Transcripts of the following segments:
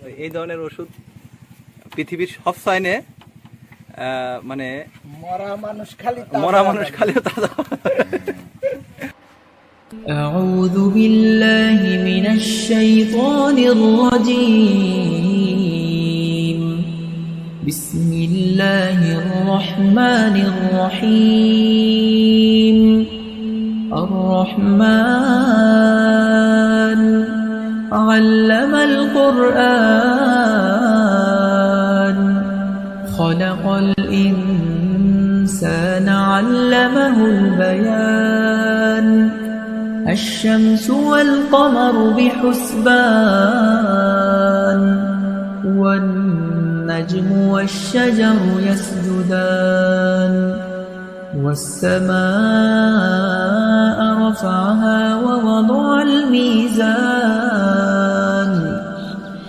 তো এই ধরনের ওষুধ পৃথিবীর সব সাইনে মানে মরা মানুষ খালি মরা মানুষ খালিও তাজা أعوذ بالله من الشيطان الرجيم بسم الله الرحمن الرحيم الرحمن القرآن. خلق الإنسان علمه البيان. الشمس والقمر بحسبان. والنجم والشجر يسجدان. والسماء رفعها ووضع الميزان.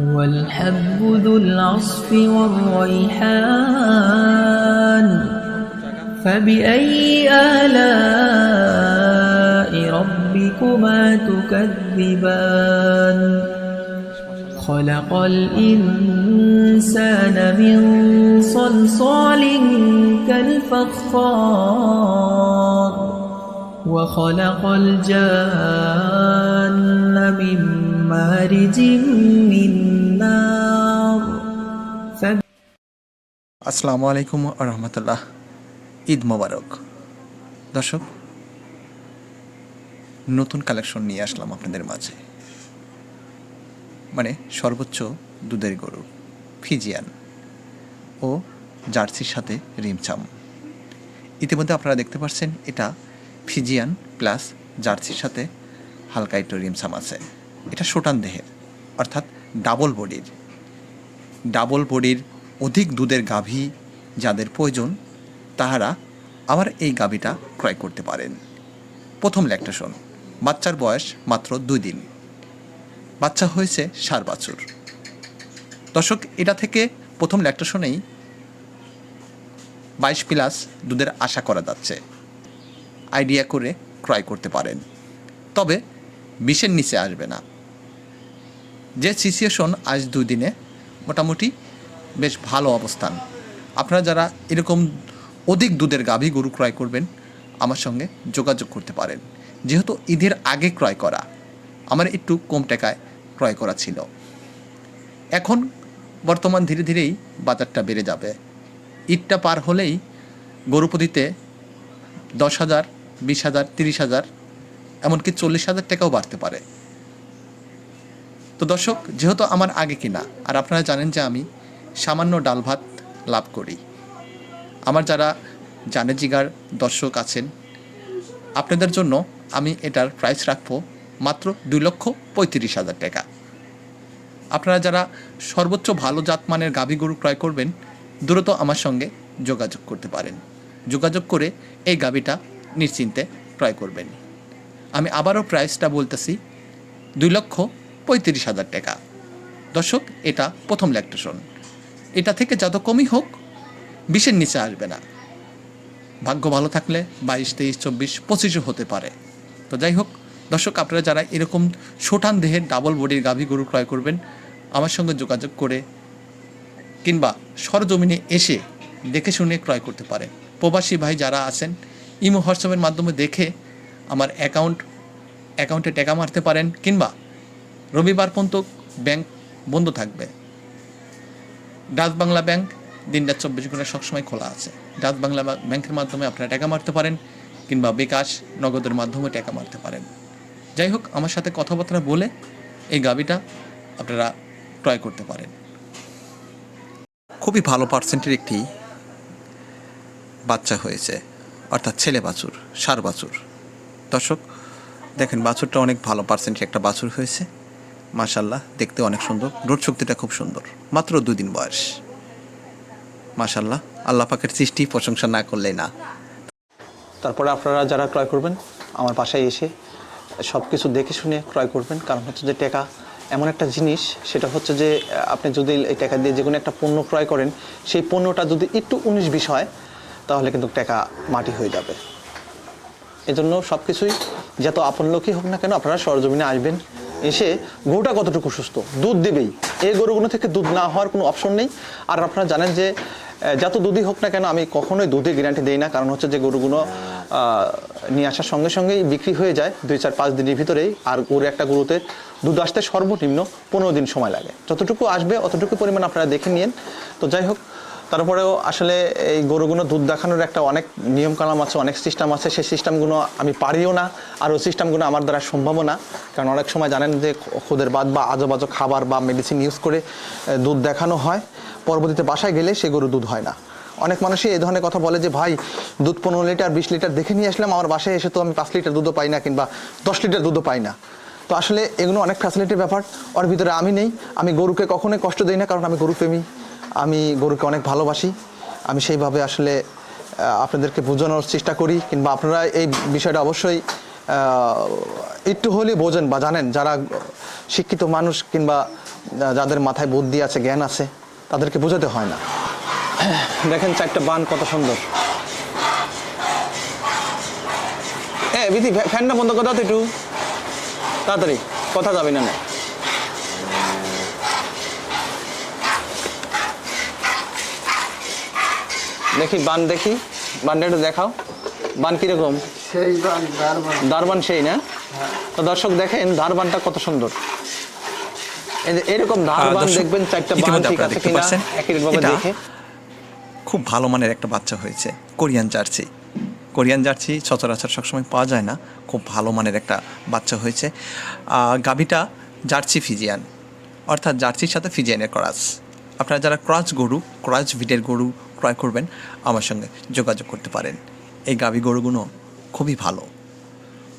والحب ذو العصف والريحان. فبأي آلاء ربكما تكذبان؟ خلق الإنسان من صلصال كالفخار وخلق الجان من مارج من نار فب... আসসালামু আলাইকুম রহমতুল্লাহ ঈদ মোবারক দর্শক নতুন কালেকশন নিয়ে আসলাম আপনাদের মাঝে মানে সর্বোচ্চ দুধের গরু ফিজিয়ান ও জার্সির সাথে রিমচাম ইতিমধ্যে আপনারা দেখতে পাচ্ছেন এটা ফিজিয়ান প্লাস জার্সির সাথে হালকা একটু রিমসাম আছে এটা সোটান দেহের, অর্থাৎ ডাবল বডির। ডাবল বডির অধিক দুধের গাভী যাদের প্রয়োজন, তাহারা আবার এই গাভীটা ক্রয় করতে পারেন। প্রথম ল্যাকটেশন বাচ্চার বয়স মাত্র দুই দিন। বাচ্চা হয়েছে সার বাছুর। দর্শক, এটা থেকে প্রথম ল্যাকটেশনেই বাইশ প্লাস দুধের আশা করা যাচ্ছে। আইডিয়া করে ক্রয় করতে পারেন। তবে বিশের নিচে আসবে না। যে সিচুয়েশন আজ দুই দিনে মোটামুটি বেশ ভালো অবস্থান। আপনারা যারা এরকম অধিক দুধের গাভী গরু ক্রয় করবেন, আমার সঙ্গে যোগাযোগ করতে পারেন। যেহেতু ঈদের আগে ক্রয় করা, আমার একটু কম টাকায় ক্রয় করা ছিল। এখন বর্তমান ধীরে ধীরেই বাজারটা বেড়ে যাবে। ঈদটা পার হলেই গরুপতিতে দশ হাজার, বিশ হাজার, তিরিশ হাজার, এমনকি চল্লিশ হাজার টাকাও বাড়তে পারে। তো দর্শক, যেহেতু আমার আগে কিনা, আর আপনারা জানেন যে আমি সামান্য ডাল ভাত লাভ করি। আমার যারা জানে জিগার দর্শক আছেন, আপনাদের জন্য আমি এটার প্রাইস রাখব মাত্র দুই লক্ষ পঁয়ত্রিশ হাজার টাকা। আপনারা যারা সর্বোচ্চ ভালো জাতমানের গাভী গরু ক্রয় করবেন, দ্রুত আমার সঙ্গে যোগাযোগ করতে পারেন। যোগাযোগ করে এই গাভীটা নিশ্চিন্তে ক্রয় করবেন। আমি আবারও প্রাইসটা বলতেছি, দুই লক্ষ পঁয়ত্রিশ হাজার টাকা। দর্শক, এটা প্রথম ল্যাকটেশন এটা থেকে যত কমই হোক, বিশের নিচে আসবে না। ভাগ্য ভালো থাকলে বাইশ, তেইশ, চব্বিশ, পঁচিশও হতে পারে। তো যাই হোক, দর্শক, আপনারা যারা এরকম সোটান দেহের ডাবল বডির গাভী গরু ক্রয় করবেন, আমার সঙ্গে যোগাযোগ করে কিংবা সরজমিনে এসে দেখে শুনে ক্রয় করতে পারেন। প্রবাসী ভাই যারা আছেন, ইমো হোয়াটসঅ্যাপের মাধ্যমে দেখে আমার অ্যাকাউন্ট অ্যাকাউন্টে টাকা মারতে পারেন কিংবা রবিবার পর্যন্ত ব্যাংক বন্ধ থাকবে। ডাচ বাংলা ব্যাংক দিন রাত চব্বিশ ঘণ্টা সবসময় খোলা আছে। ডাচ বাংলা ব্যাংকের মাধ্যমে আপনারা টাকা মারতে পারেন কিংবা বিকাশ নগদের মাধ্যমে টাকা মারতে পারেন। যাই হোক, আমার সাথে কথাবার্তা বলে এই গাবিটা আপনারা ক্রয় করতে পারেন। খুবই ভালো পার্সেন্টের একটি বাচ্চা হয়েছে, অর্থাৎ ছেলে বাছুর, সার বাছুর। দর্শক, দেখেন বাছুরটা অনেক ভালো পার্সেন্টের একটা বাছুর হয়েছে। মাশাল্লাহ দেখতে অনেক সুন্দর। রোড শক্তিটা খুব সুন্দর। মাত্র দুই দিন বয়স। মাশাল্লাহ আল্লাহ পাকের সৃষ্টি প্রশংসা না করলেই না। তারপরে আপনারা যারা ক্রয় করবেন, আমার বাসায় এসে সব কিছু দেখে শুনে ক্রয় করবেন। কারণ হচ্ছে যে টাকা, এমন একটা জিনিস, সেটা হচ্ছে যে, আপনি যদি এই টাকা দিয়ে যে কোনো একটা পণ্য ক্রয় করেন, সেই পণ্যটা যদি একটু উনিশ বিশ হয়, তাহলে কিন্তু টাকা মাটি হয়ে যাবে। এজন্য সব কিছুই যত আপন লোকই হোক না কেন, আপনারা সরজমিনে আসবেন। এসে গরুটা কতটুকু সুস্থ? দুধ দেবেই। এই গরুগুলো থেকে দুধ না হওয়ার কোনো অপশন নেই। আর আপনারা জানেন যে যত দুধই হোক না কেন, আমি কখনোই দুধে গ্যারান্টি দেই না। কারণ হচ্ছে যে গরুগুলো নিয়ে আসার সঙ্গে সঙ্গেই বিক্রি হয়ে যায়। দুই চার পাঁচ দিনের ভিতরেই। আর গরু একটা গরুতে দুধ আসতে সর্বনিম্ন পনেরো দিন সময় লাগে। যতটুকু আসবে, অতটুকু পরিমাণ আপনারা দেখে নিন তো যাই হোক তারপরেও আসলে এই গরুগুলো দুধ দেখানোর একটা অনেক নিয়ম কালাম আছে, অনেক সিস্টেম আছে। সেই সিস্টেমগুলো আমি পারিও না আর ওই সিস্টেমগুলো আমার দ্বারা সম্ভবও না। কারণ অনেক সময় জানেন যে খুদের বাদ বা আজোবাজো খাবার বা মেডিসিন ইউজ করে দুধ দেখানো হয়। পরবর্তীতে বাসায় গেলে সে গরু দুধ হয় না। অনেক মানুষই এই ধরনের কথা বলে যে, ভাই, দুধ পনেরো লিটার, বিশ লিটার দেখে নিয়ে আসলাম, আমার বাসায় এসে তো আমি পাঁচ লিটার দুধও পাই না কিংবা দশ লিটার দুধও পাই না। তো আসলে এগুলো অনেক ফ্যাসিলিটির ব্যাপার। ওর ভিতরে আমি নেই। আমি গরুকে কখনোই কষ্ট দিই না কারণ আমি গরুপ্রেমী। আমি গরুকে অনেক ভালোবাসি। আমি সেইভাবে আসলে আপনাদেরকে বোঝানোর চেষ্টা করি কিংবা আপনারা এই বিষয়টা অবশ্যই একটু হলেই বোঝেন বা জানেন। যারা শিক্ষিত মানুষ কিংবা যাদের মাথায় বুদ্ধি আছে, জ্ঞান আছে, তাদেরকে বোঝাতে হয় না। দেখেন চারটা বান কত সুন্দর। ফ্যা- ফ্যানটা বন্ধ করে দাও তো একটু। তাড়াতাড়ি, কথা যাবে না না। দেখি বান দেখি। বানটা একটু দেখাও। বান কীরকম? সেই বান দারবান। দারবান সেই না? তো দর্শক দেখেন দারবানটা কত সুন্দর। এরকম দারবান দেখবেন চারটা বান ঠিক আছে কিনা? একই এটা দেখে। খুব ভালো মানের একটা বাচ্চা হয়েছে কোরিয়ান জার্সি। কোরিয়ান জার্সি সচরাচর সবসময় পাওয়া যায় না খুব ভালো মানের একটা বাচ্চা হয়েছে। আহ, গাভীটা জার্সি ফিজিয়ান অর্থাৎ জার্সির সাথে ফিজিয়ানের ক্রাস। আপনারা যারা ক্রাস গরু ক্রাস ভিটের গরু ক্রয় করবেন, আমার সঙ্গে যোগাযোগ করতে পারেন। এই গাভী গরুগুলো খুবই ভালো।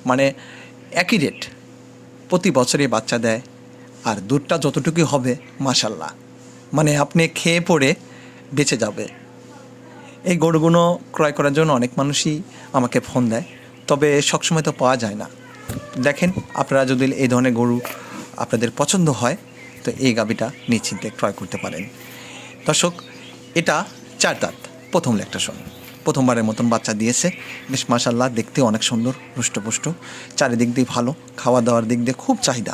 মানে একই রেট প্রতি বছরে বাচ্চা দেয়, আর দুধটা যতটুকু হবে মাসাল্লাহ মানে আপনি খেয়ে পড়ে বেঁচে যাবে। এই গরুগুলো ক্রয় করার জন্য অনেক মানুষই আমাকে ফোন দেয়, তবে সবসময় তো পাওয়া যায় না। দেখেন, আপনারা যদি এই ধরনের গরু আপনাদের পছন্দ হয় তো এই গাবিটা নিশ্চিন্তে ক্রয় করতে পারেন। দর্শক, এটা চার দাঁত, প্রথম ল্যাকটেশন প্রথমবারের মতন বাচ্চা দিয়েছে। বেশ মাসাল্লাহ দেখতে অনেক সুন্দর, হৃষ্টপুষ্ট। চারিদিক দিয়ে ভালো খাওয়া দাওয়ার দিক দিয়ে খুব চাহিদা।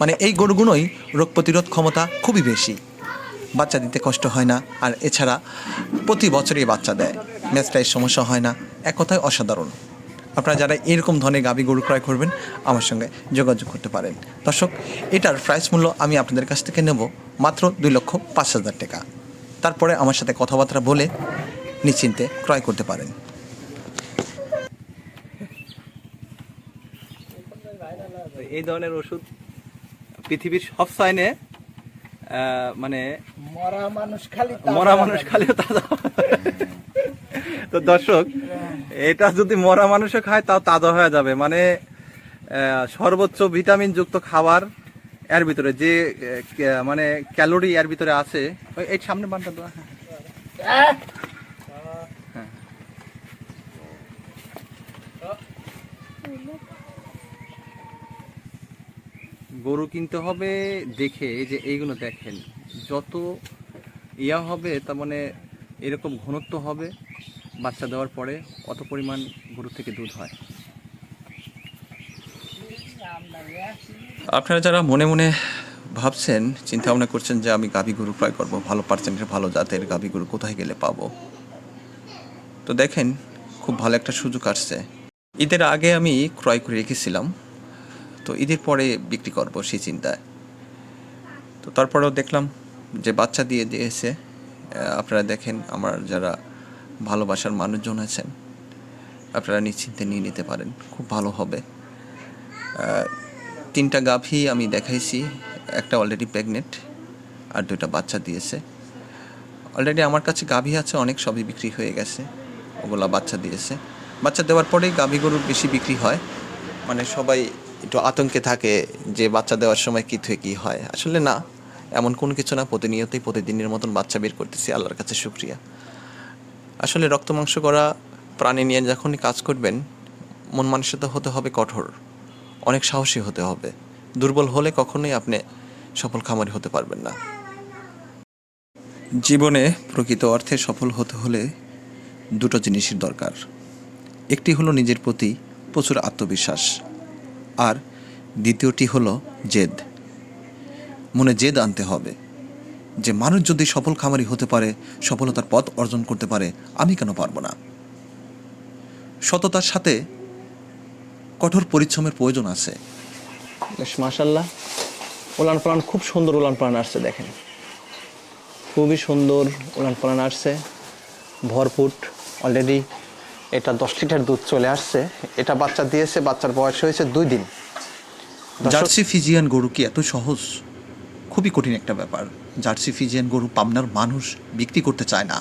মানে এই গরুগুলোই রোগ প্রতিরোধ ক্ষমতা খুবই বেশি। বাচ্চা দিতে কষ্ট হয় না, আর এছাড়া প্রতি বছরই বাচ্চা দেয়। ম্যাচটায় সমস্যা হয় না এক কথায় অসাধারণ। আপনারা যারা এরকম ধরনের গাভী গরু ক্রয় করবেন আমার সঙ্গে যোগাযোগ করতে পারেন। দর্শক এটার প্রাইস মূল্য আমি আপনাদের কাছ থেকে নেব মাত্র দুই লক্ষ পাঁচ হাজার টাকা। তারপরে আমার সাথে কথাবার্তা বলে নিশ্চিন্তে ক্রয় করতে পারেন। এই ধরনের ওষুধ পৃথিবীর সব সাইনে মানে মরা মানুষ খালি মরা মানুষ তাজা তো দর্শক এটা যদি মরা মানুষও খায়, তাও তাজা হয়ে যাবে মানে সর্বোচ্চ ভিটামিন যুক্ত খাবার এর ভিতরে, যে মানে ক্যালোরি এর ভিতরে আছে এই সামনে বানটা দেওয়া হ্যাঁ। গরু কিনতে হবে, দেখে, এই যে এইগুলো দেখেন, যত ইয়া হবে, তার মানে এরকম ঘনত্ব হবে বাচ্চা দেওয়ার পরে অত পরিমাণ গরু থেকে দুধ হয়? আপনারা যারা মনে মনে ভাবছেন চিন্তা ভাবনা করছেন যে আমি গাভী গরু ক্রয় করব, ভালো পার্সেন্টের ভালো জাতের গাভী গরু কোথায় গেলে পাবো? তো দেখেন, খুব ভালো একটা সুযোগ আসছে। ঈদের আগে আমি ক্রয় করে রেখেছিলাম, তো ঈদের পরে বিক্রি করব সেই চিন্তায়। তো তারপরেও দেখলাম যে বাচ্চা দিয়ে দিয়েছে। আপনারা দেখেন, আমার যারা ভালোবাসার মানুষজন আছেন, আপনারা নিশ্চিন্তে নিয়ে নিতে পারেন, খুব ভালো হবে। তিনটা গাভী আমি দেখাইছি, একটা অলরেডি প্রেগনেন্ট আর দুইটা বাচ্চা দিয়েছে। অলরেডি আমার কাছে গাভী আছে, অনেক সবই বিক্রি হয়ে গেছে, ওগুলা বাচ্চা দিয়েছে। বাচ্চা দেওয়ার পরেই গাভী গরুর বেশি বিক্রি হয় মানে সবাই একটু আতঙ্কে থাকে যে বাচ্চা দেওয়ার সময় কী থেকে কী হয়। আসলে না, এমন কোনো কিছু না, প্রতিনিয়তই প্রতিদিনের মতন বাচ্চা বের করতেছি, আল্লাহর কাছে শুক্রিয়া। আসলে রক্ত মাংস করা প্রাণী নিয়ে যখনই কাজ করবেন, মন মানসিকতা হতে হবে কঠোর, অনেক সাহসী হতে হবে। দুর্বল হলে কখনোই আপনি সফল খামারি হতে পারবেন না। জীবনে প্রকৃত অর্থে সফল হতে হলে দুটো জিনিসের দরকার। একটি হলো নিজের প্রতি প্রচুর আত্মবিশ্বাস, আর দ্বিতীয়টি হলো জেদ। মনে জেদ আনতে হবে। যে মানুষ যদি সফল খামারি হতে পারে সফলতার পথ অর্জন করতে পারে আমি কেন পারব না? সততার সাথে কঠোর পরিশ্রমের প্রয়োজন আছে। বেশ মাশাল্লাহ উলান পালান খুব সুন্দর উলান পালান আসছে দেখেন। খুবই সুন্দর উলান পালান আসছে ভরপুট অলরেডি এটা দশ লিটার দুধ চলে আসছে। এটা বাচ্চা দিয়েছে বাচ্চার বয়স হয়েছে দুই দিন। জার্সি ফিজিয়ান গরু কি এত সহজ? খুবই কঠিন একটা ব্যাপার। জার্সি ফিজিয়ান গরু পাবনার মানুষ বিক্রি করতে চায় না।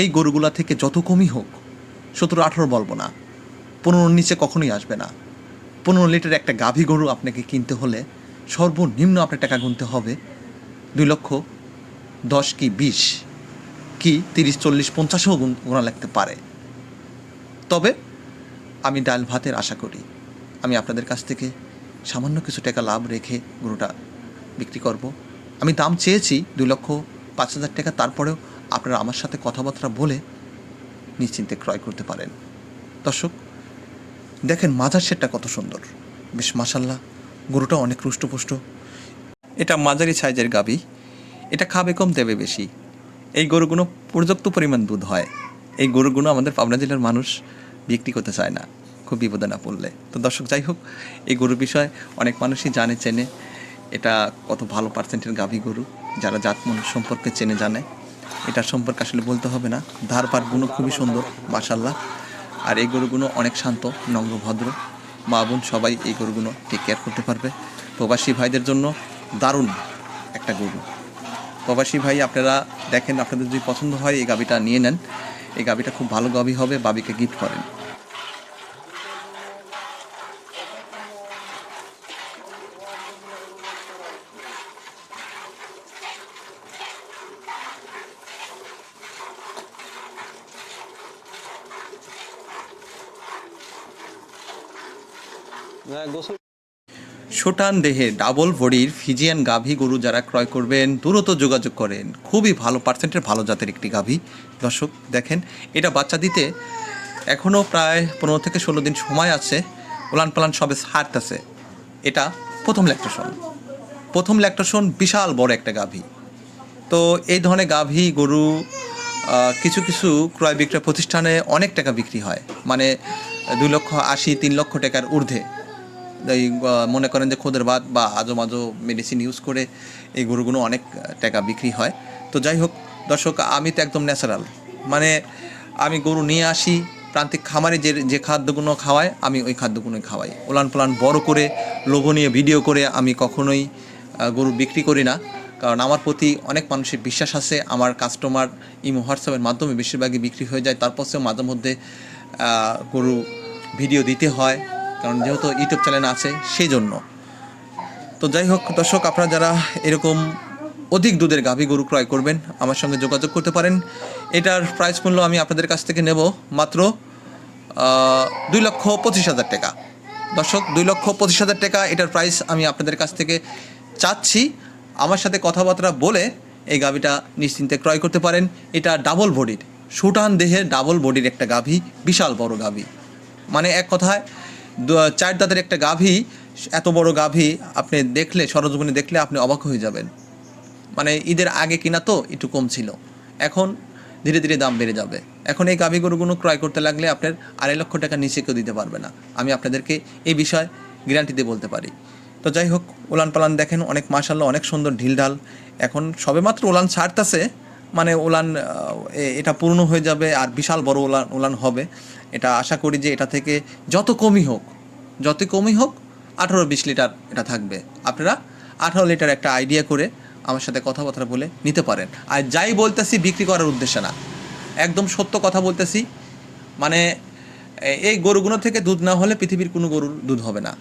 এই গরুগুলা থেকে যত কমই হোক, সতেরো আঠারো বলব না পনেরোর নিচে কখনোই আসবে না। পনেরো লিটার একটা গাভী গরু আপনাকে কিনতে হলে সর্বনিম্ন আপনার টাকা গুনতে হবে দুই লক্ষ দশ কি বিশ কি তিরিশ, চল্লিশ, পঞ্চাশও গোনা লাগতে পারে। তবে আমি ডাল ভাতের আশা করি, আমি আপনাদের কাছ থেকে সামান্য কিছু টাকা লাভ রেখে গরুটা বিক্রি করব। আমি দাম চেয়েছি দুই লক্ষ পাঁচ হাজার টাকা, তারপরেও আপনারা আমার সাথে কথাবার্তা বলে নিশ্চিন্তে ক্রয় করতে পারেন। দর্শক, দেখেন মাজার সেটটা কত সুন্দর। বেশ মাসাল্লাহ গরুটা অনেক রুষ্টপুষ্ট। এটা মাঝারি সাইজের গাবি। এটা খাবে কম, দেবে বেশি। এই গরুগুলো পর্যাপ্ত পরিমাণ দুধ হয়। এই গরুগুলো আমাদের পাবনা জেলার মানুষ বিক্রি করতে চায় না। খুব বিপদে না পড়লে। তো দর্শক, যাই হোক, এই গরুর বিষয়ে অনেক মানুষই জানে, চেনে। এটা কত ভালো পার্সেন্টের গাভী গরু, যারা জাতমন সম্পর্কে চেনে জানে। এটার সম্পর্কে আসলে বলতে হবে না। ধার পার গুণ খুবই সুন্দর মাসাল্লাহ আর এই গরুগুলো অনেক শান্ত, নম্র, ভদ্র। মা বোন সবাই এই গরুগুলো টেক কেয়ার করতে পারবে। প্রবাসী ভাইদের জন্য দারুণ একটা গরু। প্রবাসী ভাই, আপনারা দেখেন, আপনাদের যদি পছন্দ হয়, এই গাবিটা নিয়ে নেন। এই গাবিটা খুব ভালো গাবি হবে, বাবিকে গিফট করেন। সুটান দেহে ডাবল বডির ফিজিয়ান গাভী গরু যারা ক্রয় করবেন, দ্রুত যোগাযোগ করেন। খুবই ভালো পার্সেন্টের ভালো জাতের একটি গাভী। দর্শক, দেখেন, এটা বাচ্চা দিতে এখনও প্রায় পনেরো থেকে ষোলো দিন সময় আছে। উলান পালান সবে হারতেছে এটা প্রথম ল্যাকটেশন প্রথম ল্যাকটেশন বিশাল বড় একটা গাভী। তো এই ধরনের গাভী গরু কিছু কিছু ক্রয় বিক্রয় প্রতিষ্ঠানে অনেক টাকা বিক্রি হয়। মানে দুই লক্ষ আশি, তিন লক্ষ টাকার ঊর্ধ্বে। এই মনে করেন যে খোদের ভাত বা আজো মাজো মেডিসিন ইউজ করে এই গরুগুলো অনেক টাকা বিক্রি হয়। তো যাই হোক, দর্শক, আমি তো একদম ন্যাচারাল মানে আমি গরু নিয়ে আসি, প্রান্তিক খামারে যে যে খাদ্যগুলো খাওয়ায়, আমি ওই খাদ্যগুলোই খাওয়াই। ওলান পোলান বড় করে, লোভনীয় ভিডিও করে আমি কখনোই গরু বিক্রি করি না। কারণ আমার প্রতি অনেক মানুষের বিশ্বাস আছে, আমার কাস্টমার ইমো হোয়াটসঅ্যাপের মাধ্যমে বেশিরভাগই বিক্রি হয়ে যায়। তারপর সে মাঝে মধ্যে গরু ভিডিও দিতে হয়। কারণ যেহেতু ইউটিউব চ্যানেল আছে সেই জন্য তো যাই হোক, দর্শক, আপনারা যারা এরকম অধিক দুধের গাভী গরু ক্রয় করবেন, আমার সঙ্গে যোগাযোগ করতে পারেন। এটার প্রাইস মূল্য আমি আপনাদের কাছ থেকে নেব মাত্র দুই লক্ষ পঁচিশ হাজার টাকা। দর্শক, দুই লক্ষ পঁচিশ হাজার টাকা, এটার প্রাইস আমি আপনাদের কাছ থেকে চাচ্ছি। আমার সাথে কথাবার্তা বলে এই গাভীটা নিশ্চিন্তে ক্রয় করতে পারেন। এটা ডাবল বডির সুটান দেহের ডাবল বডির একটা গাভী, বিশাল বড় গাভী। মানে এক কথায় চার দাঁতের একটা গাভী, এত বড় গাভী আপনি দেখলে, সরজমিনে দেখলে আপনি অবাক হয়ে যাবেন। মানে ঈদের আগে কিনা তো একটু কম ছিল। এখন ধীরে ধীরে দাম বেড়ে যাবে। এখন এই গাভী গরুগুলো ক্রয় করতে লাগলে আপনার আড়াই লক্ষ টাকা নিচে কেউ দিতে পারবে না। আমি আপনাদেরকে এই বিষয় গ্যারান্টি দিয়ে বলতে পারি। তো যাই হোক উলান পালান দেখেন, অনেক মাশাল্লাহ অনেক সুন্দর ঢিলঢাল এখন সবেমাত্র উলান ছাড়তেছে মানে এ- এটা পূর্ণ হয়ে যাবে আর বিশাল বড় উলান উলান হবে। এটা আশা করি যে এটা থেকে যত কমই হোক যত কমই হোক, আঠারো বিশ লিটার এটা থাকবে। আপনারা আঠারো লিটার একটা আইডিয়া করে আমার সাথে কথাবার্তা বলে নিতে পারেন। আর যাই বলতেছি, বিক্রি করার উদ্দেশ্যে না। একদম সত্য কথা বলতেছি মানে এই গরুগুলো থেকে দুধ না হলে পৃথিবীর কোনো গরুর দুধ হবে না।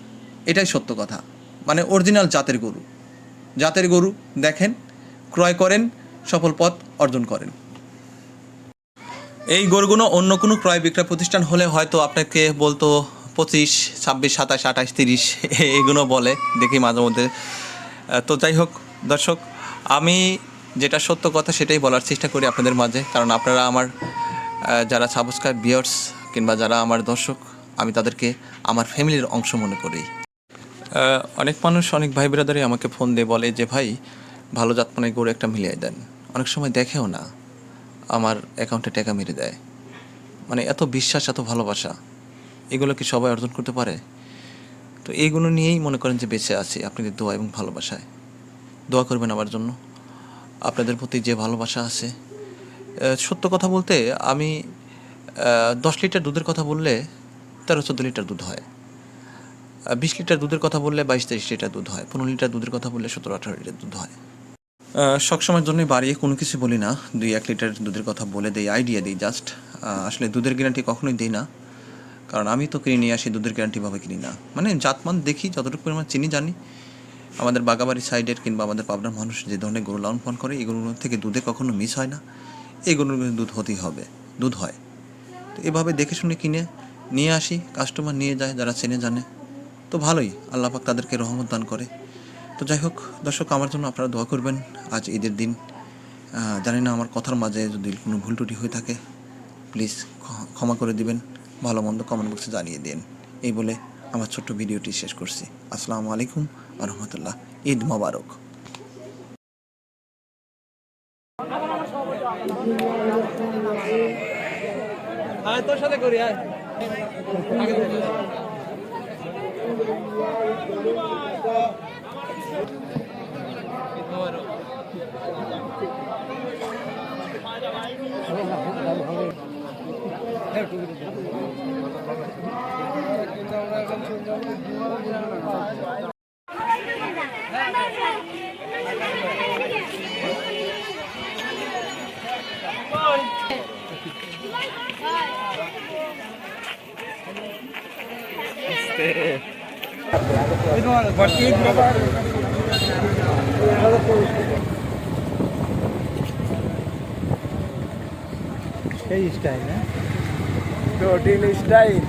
এটাই সত্য কথা। মানে অরিজিনাল জাতের গরু। জাতের গরু দেখেন, ক্রয় করেন, সফল পথ অর্জন করেন। এই গরুগুলো অন্য কোনো ক্রয় বিক্রয় প্রতিষ্ঠান হলে হয়তো আপনাকে বলতো পঁচিশ, ছাব্বিশ, সাতাশ, আঠাশ, তিরিশ, এগুলো বলে দেখি মাঝে মধ্যে। তো যাই হোক, দর্শক, আমি যেটা সত্য কথা সেটাই বলার চেষ্টা করি আপনাদের মাঝে। কারণ আপনারা আমার যারা সাবস্ক্রাইব বিয়ার্স কিংবা যারা আমার দর্শক, আমি তাদেরকে আমার ফ্যামিলির অংশ মনে করি। অনেক মানুষ, অনেক ভাই ব্রাদারই আমাকে ফোন দিয়ে বলে যে, ভাই, ভালো জাতমানের গরু একটা মিলিয়ে দেন। অনেক সময় দেখেও না। আমার অ্যাকাউন্টে টাকা মেরে দেয়। মানে এত বিশ্বাস, এত ভালোবাসা, এগুলো কি সবাই অর্জন করতে পারে? তো এইগুলো নিয়েই মনে করেন যে বেঁচে আছি আপনাদের দোয়া এবং ভালোবাসায়। দোয়া করবেন আমার জন্য। আপনাদের প্রতি যে ভালোবাসা আছে। সত্য কথা বলতে আমি দশ লিটার দুধের কথা বললে তেরো, চোদ্দ লিটার দুধ হয়। বিশ লিটার দুধের কথা বললে বাইশ, তেইশ লিটার দুধ হয়। পনেরো লিটার দুধের কথা বললে সতেরো, আঠারো লিটার দুধ হয়। সবসময়ের জন্যই বাড়িয়ে কোনো কিছু বলি না। দুই এক লিটার দুধের কথা বলে দেই আইডিয়া দিই জাস্ট আসলে দুধের গ্যারান্টি কখনোই দিই না। কারণ আমি তো কিনে নিয়ে আসি, দুধের গ্যারান্টি ভাবে কিনি না। মানে জাতমান দেখি, যতটুকু পরিমাণ চিনি জানি। আমাদের বাগাবাড়ি সাইডের কিংবা আমাদের পাবনার মানুষ যে ধরনের গরু লালন পালন করে, এগুলোর থেকে দুধে কখনো মিস হয় না। এই গরুর দুধ হতেই হবে, দুধ হয়। তো এভাবে দেখে শুনে কিনে, নিয়ে আসি কাস্টমার নিয়ে যায়, যারা চেনে জানে। তো ভালোই, আল্লাহ পাক তাদেরকে রহমত দান করে। তো যাই হোক, দর্শক, আমার জন্য আপনারা দোয়া করবেন। আজ ঈদের দিন। জানি না, আমার কথার মাঝে যদি কোনো ভুল ত্রুটি হয়ে থাকে প্লিজ ক্ষমা করে দিবেন, ভালো মন্দ কমেন্ট বক্সে জানিয়ে দিন। এই বলে আমার ছোট্ট ভিডিওটি শেষ করছি। আসসালামু আলাইকুম রহমতুল্লাহ। ঈদ মোবারক। তোর সাথে করি সেই স্টাইল হ্যাঁ Protein style.